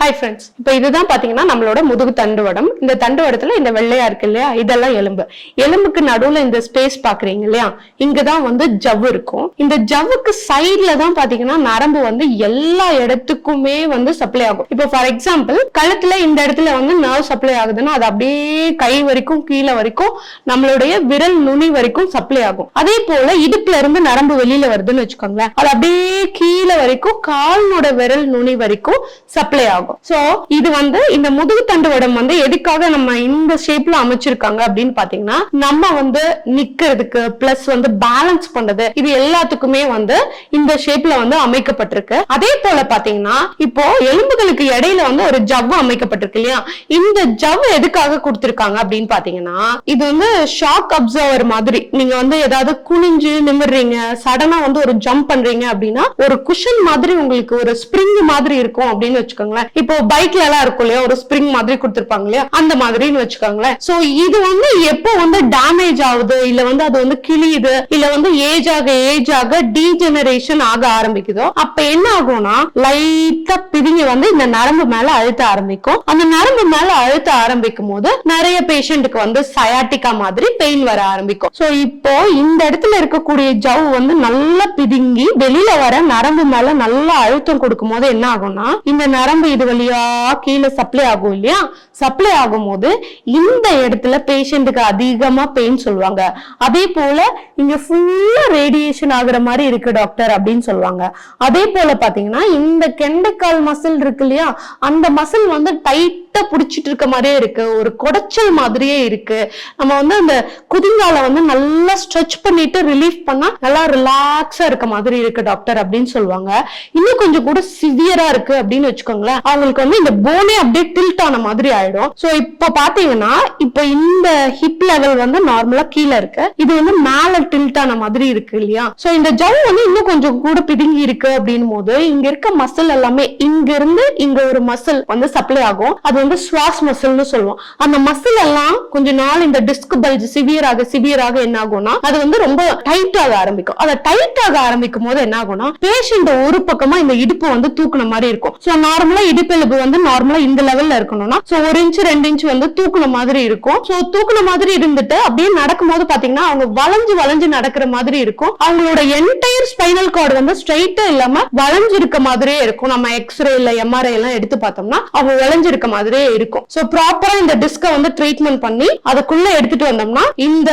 Hi friends இப்போ இதுதான் பார்த்தீங்கன்னா நம்மளோட முதுகு தண்டுவடம் இந்த தண்டுவடத்தில் இந்த வெள்ளையா இருக்கு இல்லையா? இதெல்லாம் எலும்பு. எலும்புக்கு நடுவில் இந்த ஸ்பேஸ் பார்க்குறீங்க இல்லையா? இங்கே தான் வந்து ஜவ்வு இருக்கும். இந்த ஜவ்வுக்கு சைடில் தான் பார்த்தீங்கன்னா நரம்பு வந்து எல்லா இடத்துக்குமே வந்து சப்ளை ஆகும். இப்போ ஃபார் எக்ஸாம்பிள் கழுத்தில் இந்த இடத்துல வந்து நர்வ் சப்ளை ஆகுதுன்னா அது அப்படியே கை வரைக்கும் கீழே வரைக்கும் நம்மளுடைய விரல் நுனி வரைக்கும் சப்ளை ஆகும். அதே போல இடுப்புல இருந்து நரம்பு வெளியில வருதுன்னு வச்சுக்கோங்களேன். அது அப்படியே கீழே வரைக்கும் கால்னோட விரல் நுனி வரைக்கும் சப்ளை ஆகும். சோ இது வந்து இந்த முதுகு தண்டுவடம் வந்து எதுக்காக நம்ம இந்த ஷேப்ல அமைச்சிருக்காங்க அப்படின்னு பாத்தீங்கன்னா நம்ம வந்து நிக்கிறதுக்கு பிளஸ் வந்து பேலன்ஸ் பண்றது இது எல்லாத்துக்குமே வந்து இந்த ஷேப்ல வந்து அமைக்கப்பட்டிருக்கு. அதே போல பாத்தீங்கன்னா இப்போ எலும்புகளுக்கு இடையில வந்து ஒரு ஜவ்வு அமைக்கப்பட்டிருக்கு இல்லையா? இந்த ஜவ்வு எதுக்காக கொடுத்திருக்காங்க அப்படின்னு பாத்தீங்கன்னா இது வந்து ஷாக் அப்சர்வர் மாதிரி. நீங்க வந்து ஏதாவது குனிஞ்சு நிமிடுறீங்க சடனா வந்து ஒரு ஜம்ப் பண்றீங்க அப்படின்னா ஒரு குஷன் மாதிரி உங்களுக்கு ஒரு ஸ்ப்ரிங் மாதிரி இருக்கும் அப்படின்னு வச்சுக்கோங்களேன். இப்போ பைக்ல எல்லாம் இருக்கும் இல்லையா? ஒரு ஸ்ப்ரிங் மாதிரி கொடுத்துருப்பாங்க இல்லையா? அந்த மாதிரின்னு வச்சுக்கோங்களேன். சோ இது வந்து எப்போ வந்து டேமேஜ் ஆகுது? இல்ல வந்து அது வந்து கிழியுது? இல்ல வந்து ஏஜ் ஆக ஏஜ் ஆக டீஜெனரேஷன் ஆக ஆரம்பிக்குதோ? அப்ப என்ன ஆகும்னா லைட்டா பிதுங்கி வந்து இந்த நரம்பு மேல அழுத்த ஆரம்பிக்கும். அந்த நரம்பு மேல அழுத்த ஆரம்பிக்கும் போது நிறைய பேஷண்ட்டுக்கு வந்து சயாட்டிக்கா மாதிரி பெயின் வர ஆரம்பிக்கும். சோ இப்போ இந்த இடத்துல இருக்கக்கூடிய ஜவ் வந்து நல்லா பிதுங்கி வெளியில வர நரம்பு மேல நல்லா அழுத்தம் கொடுக்கும் போது என்ன ஆகும்னா இந்த நரம்பு இது வழியா கீழே சப்ளை ஆகும் இல்லையா? சப்ளை ஆகும் போது இந்த இடத்துல பேஷண்ட்டுக்கு அதிகமா பெயின் சொல்லுவாங்க. அதே போல இங்க ஃபுல்லா ரேடியேஷன் ஆகுற மாதிரி இருக்கு டாக்டர் அப்படின்னு சொல்லுவாங்க. அதே போல பாத்தீங்கன்னா இந்த கெண்டைக்கால் மசில் இருக்கு இல்லையா? அந்த மசில் வந்து டைட் டைட்டா புடிச்சிட்டு இருக்க மாதிரியே இருக்கு. ஒரு குடைச்சல் மாதிரியே இருக்கு. நம்ம வந்து அந்த குதிங்கால வந்து நல்லா ஸ்ட்ரெச் பண்ணிட்டு ரிலீஃப் பண்ணா நல்லா ரிலாக்ஸா இருக்க மாதிரி இருக்கு டாக்டர் அப்படின்னு சொல்லுவாங்க. இன்னும் கொஞ்சம் கூட சிவியரா இருக்கு அப்படின்னு வச்சுக்கோங்களேன். அவங்களுக்கு வந்து இந்த போனே அப்படியே டில்ட் ஆன மாதிரி ஆயிடும். சோ இப்ப பாத்தீங்கன்னா இப்ப இந்த ஹிப் லெவல் வந்து நார்மலா கீழே இருக்கு. இது வந்து மேல டில்ட் ஆன மாதிரி இருக்கு இல்லையா? சோ இந்த ஜவ் வந்து இன்னும் கொஞ்சம் கூட பிதுங்கி இருக்கு அப்படின் போது இங்க இருக்க மசில் எல்லாமே இங்க இருந்து இங்க ஒரு மசில் வந்து சப்ளை ஆகும். அது வந்து ஸ்வாஸ் மசில்னு சொல்லுவோம் அந்த மசில் எல்லாம் கொஞ்ச நாள் இந்த டிஸ்க் பல்ஜ் சிவியராக சிவியராக என்ன ஆகும்னா அது வந்து ரொம்ப டைட் ஆக ஆரம்பிக்கும். அதை டைட் ஆக ஆரம்பிக்கும் போது என்ன ஆகும்னா பேஷண்ட் ஒரு பக்கமா இந்த இடுப்பு வந்து தூக்குன மாதிரி இருக்கும். சோ நார்மலா இடுப்பெலும்பு வந்து நார்மலா இந்த லெவல்ல இருக்கணும்னா சோ ஒரு இன்ச் ரெண்டு இன்ச் வந்து தூக்குன மாதிரி இருக்கும். சோ தூக்குன மாதிரி இருந்துட்டு அப்படியே நடக்கும்போது பாத்தீங்கன்னா அவங்க வளைஞ்சு வளைஞ்சு நடக்கிற மாதிரி இருக்கும். அவங்களோட என்டையர் ஸ்பைனல் கார்டு வந்து ஸ்ட்ரைட்டா இல்லாம வளைஞ்சு இருக்க மாதிரியே இருக்கும். நம்ம எக்ஸ்ரே இல்ல எம்ஆர்ஐ எல்லாம் எடுத்து பார்த்தோம்னா அவங்க வளைஞ்சு இருக்க மாதிரியே இருக்கும். சோ ப்ராப்பரா இந்த டிஸ்கை வந்து ட்ரீட்மெண்ட் பண்ணி அதுக்குள்ள எடுத்துட்டு வந்தோம்னா இந்த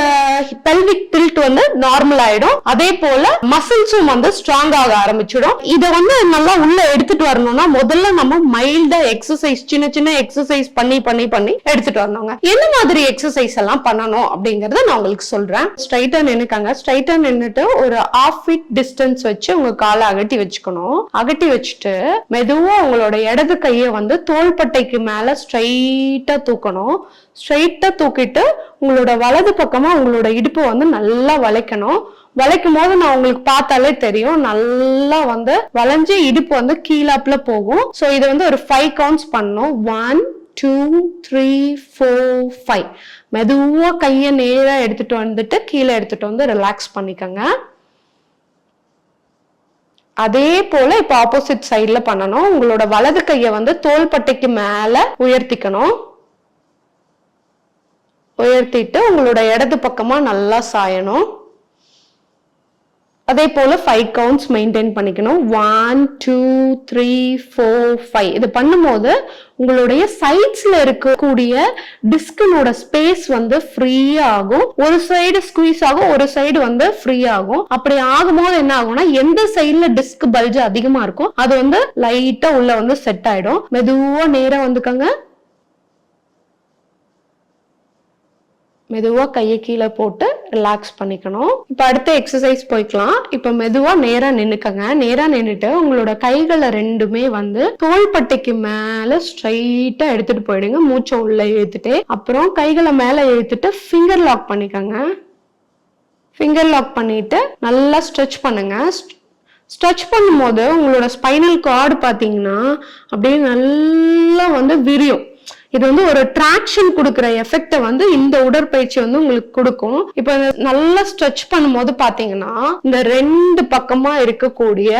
பெல்விக் டில்ட் வந்து நார்மல் ஆயிடும். அதே போல மசில்ஸும் வந்து ஸ்ட்ராங் ஆக ஆரம்பிச்சிடும். இதை வந்து நல்லா உள்ள எடுத்துட்டு வரணும்னா முதல்ல நம்ம மைல்டா எக்ஸசைஸ் சின்ன சின்ன எக்ஸசைஸ் பண்ணி பண்ணி பண்ணி எடுத்துட்டு வரணுங்க. என்ன மாதிரி எக்ஸசைஸ் எல்லாம் பண்ணணும் அப்படிங்கறத நான் உங்களுக்கு சொல்றேன். ஸ்ட்ரைட்டா நின்னுக்காங்க. ஸ்ட்ரைட்டா நின்னுட்டு ஒரு ஆஃப் ஃபீட் டிஸ்டன்ஸ் வச்சு உங்க காலை அகட்டி வச்சுக்கணும். அகட்டி வச்சுட்டு மெதுவா உங்களோட இடது கையை வந்து தோள்பட்டைக்கு மேல ஸ்ட்ரைட்டா தூக்கணும். ஸ்ட்ரைட்டாக தூக்கிட்டு உங்களோட வலது பக்கமாக உங்களோட இடுப்பு வந்து நல்லா வளைக்கணும். வளைக்கும் போது நான் உங்களுக்கு பார்த்தாலே தெரியும். நல்லா வந்து வளைஞ்சு இடுப்பு வந்து கீழாப்புல போகும். ஸோ இது வந்து ஒரு ஃபைவ் கவுண்ட்ஸ் பண்ணணும். One two three four five மெதுவாக கையை நேராக எடுத்துகிட்டு வந்துட்டு கீழே எடுத்துகிட்டு வந்து ரிலாக்ஸ் பண்ணிக்கோங்க. அதே போல இப்ப ஆப்போசிட் சைட்ல பண்ணணும். உங்களோட வலது கையை வந்து தோள்பட்டைக்கு மேல உயர்த்திக்கணும். உயர்த்திட்டு உங்களோட இடது பக்கமா நல்லா சாயணும். அதே போல ஃபைவ் கவுண்ட்ஸ் மெயின்டைன் பண்ணிக்கணும். One two three four five இது பண்ணும்போது உங்களுடைய சைட்ஸ்ல இருக்கக்கூடிய டிஸ்கினோட ஸ்பேஸ் வந்து ஃப்ரீ ஆகும். ஒரு சைடு ஸ்குவீஸ் ஆகும் ஒரு சைடு வந்து ஃப்ரீ ஆகும். அப்படி ஆகும்போது என்ன ஆகும்னா எந்த சைடில் டிஸ்க் பல்ஜ் அதிகமா இருக்கும் அது வந்து லைட்டா உள்ள வந்து செட் ஆயிடும். மெதுவா நேராக வந்துக்கங்க. மெதுவா கையை கீழே போட்டு ரிலாக்ஸ் பண்ணிக்கணும். இப்போ அடுத்த எக்ஸசைஸ் போய்க்கலாம். இப்போ மெதுவா நேரா நின்னுக்கங்க. நேரா நின்றுட்டு உங்களோட கைகளை ரெண்டுமே வந்து தோள்பட்டைக்கு மேல ஸ்ட்ரைட்டா எடுத்துட்டு போயிடுங்க. மூச்சை உள்ள இழுத்துட்டு அப்புறம் கைகளை மேல இழுத்துட்டு ஃபிங்கர் லாக் பண்ணிக்கோங்க. ஃபிங்கர் லாக் பண்ணிட்டு நல்லா ஸ்ட்ரெச் பண்ணுங்க. ஸ்ட்ரெச் பண்ணும்போது உங்களோட ஸ்பைனல் கார்டு பார்த்தீங்கன்னா அப்படியே நல்லா வந்து விரியும். இது வந்து ஒரு டிராக்ஷன் கொடுக்குற எஃபெக்டை வந்து இந்த உடற்பயிற்சி வந்து உங்களுக்கு கொடுக்கும். இப்போ நல்லா ஸ்ட்ரெச் பண்ணும்போது பாத்தீங்கன்னா இந்த ரெண்டு பக்கமா இருக்கக்கூடிய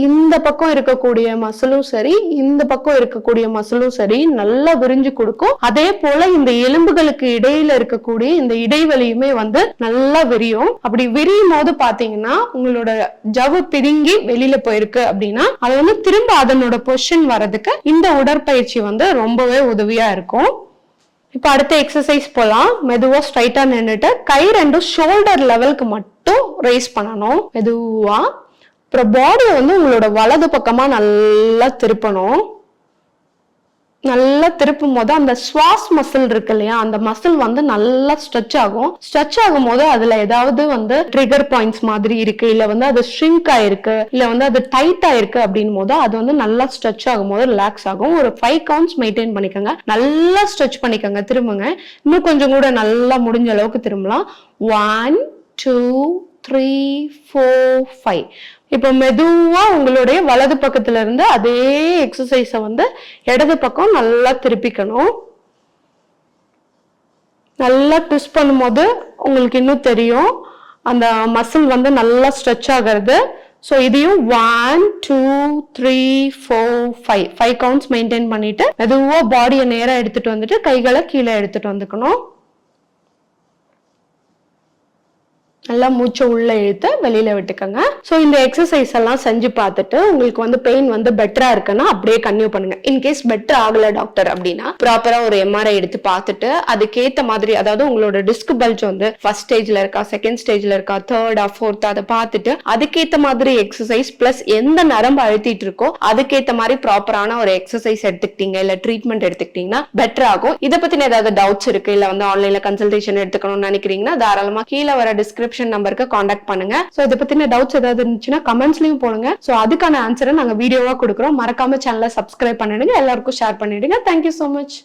இந்த பக்கம் இருக்கக்கூடிய மசிலும் சரி இந்த பக்கம் இருக்கக்கூடிய மசிலும் சரி நல்லா விரிஞ்சு கொடுக்கும். அதே போல இந்த எலும்புகளுக்கு இடையில இருக்கக்கூடிய இந்த இடைவெளியுமே வந்து நல்லா விரியும். அப்படி விரியும் போது பாத்தீங்கன்னா உங்களோட ஜவ்வு பிதுங்கி வெளியில போயிருக்கு அப்படின்னா அது வந்து திரும்ப அதனோட பொசிஷன் வர்றதுக்கு இந்த உடற்பயிற்சி வந்து ரொம்பவே உதவியா இருக்கும். இப்போ அடுத்த எக்ஸசைஸ் போலாம். மெதுவா ஸ்ட்ரைட்டா நின்றுட்டு கை ரெண்டும் ஷோல்டர் லெவலுக்கு மட்டும் ரைஸ் பண்ணணும். மெதுவா. அப்புறம் பாடியை வந்து உங்களோட வலது பக்கமாக நல்லா திருப்பணும். நல்லா திருப்பும் போது அந்த ஸ்வாஸ் மசில் இருக்கு இல்லையா அந்த மசில் வந்து நல்லா ஸ்ட்ரெச் ஆகும். ஸ்ட்ரெச் ஆகும் போது அதுல ஏதாவது வந்து ட்ரிகர் பாயிண்ட்ஸ் மாதிரி இருக்கு இல்ல வந்து அது ஷ்ரிங்க் ஆயிருக்கு இல்ல வந்து அது டைட் ஆயிருக்கு அப்படின் போது அது வந்து நல்லா ஸ்ட்ரெச் ஆகும் போது ரிலாக்ஸ் ஆகும். ஒரு ஃபைவ் கவுண்ட்ஸ் மெயின்டைன் பண்ணிக்கோங்க. நல்லா ஸ்ட்ரெச் பண்ணிக்கோங்க திரும்புங்க. இன்னும் கொஞ்சம் கூட நல்லா முடிஞ்ச அளவுக்கு திரும்பலாம். One two three four five இப்போ மெதுவாக உங்களுடைய வலது பக்கத்துல இருந்து அதே எக்ஸசைஸை வந்து இடது பக்கம் நல்லா திருப்பிக்கணும். நல்லா ட்விஸ்ட் பண்ணும்போது உங்களுக்கு இன்னும் தெரியும். அந்த மசில் வந்து நல்லா ஸ்ட்ரெச் ஆகிறது. ஸோ இதையும் one two three four five five counts maintain பண்ணிட்டு மெதுவாக பாடியை நேராக எடுத்துட்டு வந்துட்டு கைகளை கீழே எடுத்துட்டு வந்துக்கணும். நல்லா மூச்சை உள்ள இழுத்து வெளியில விட்டுக்கோங்க. ஸோ இந்த எக்ஸசைஸ் எல்லாம் செஞ்சு பார்த்துட்டு உங்களுக்கு வந்து பெயின் வந்து பெட்டரா இருக்குன்னா அப்படியே கன்டினியூ பண்ணுங்க. இன்கேஸ் பெட்டர் ஆகல டாக்டர் அப்படின்னா ப்ராப்பரா ஒரு எம்ஆர்ஐ எடுத்து பார்த்துட்டு அதுக்கேத்த மாதிரி அதாவது உங்களோட டிஸ்க் பல்ஜ் வந்து ஃபர்ஸ்ட் ஸ்டேஜ்ல இருக்கா செகண்ட் ஸ்டேஜ்ல இருக்கா தேர்டா ஃபோர்த்தா அதை பார்த்துட்டு அதுக்கேத்த மாதிரி எக்ஸசைஸ் பிளஸ் எந்த நரம்பு அழுத்திட்டு இருக்கோ அதுக்கேத்த மாதிரி ப்ராப்பரான ஒரு எக்ஸசைஸ் எடுத்துக்கிட்டீங்க இல்ல ட்ரீட்மெண்ட் எடுத்துக்கிட்டீங்கன்னா பெட்டர் ஆகும். இதை பத்தின ஏதாவது டவுட்ஸ் இருக்கு இல்ல வந்து ஆன்லைன்ல கன்சல்டேஷன் எடுத்துக்கணும்னு நினைக்கிறீங்கன்னா தாராளமா கீழே வர டிஸ்கிரிப்ஷன் நம்பருக்கு காண்டாக்ட் பண்ணுங்க. ஸோ இதை பத்தின டவுட்ஸ் ஏதாவது இருந்துச்சுன்னா கமெண்ட்ஸ்லயும் போடுங்க. ஸோ அதுக்கான ஆன்சரை நாங்க வீடியோவா கொடுக்குறோம். மறக்காம சேனலை சப்ஸ்கிரைப் பண்ணிடுங்க. எல்லாருக்கும் ஷேர் பண்ணிடுங்க. Thank you so much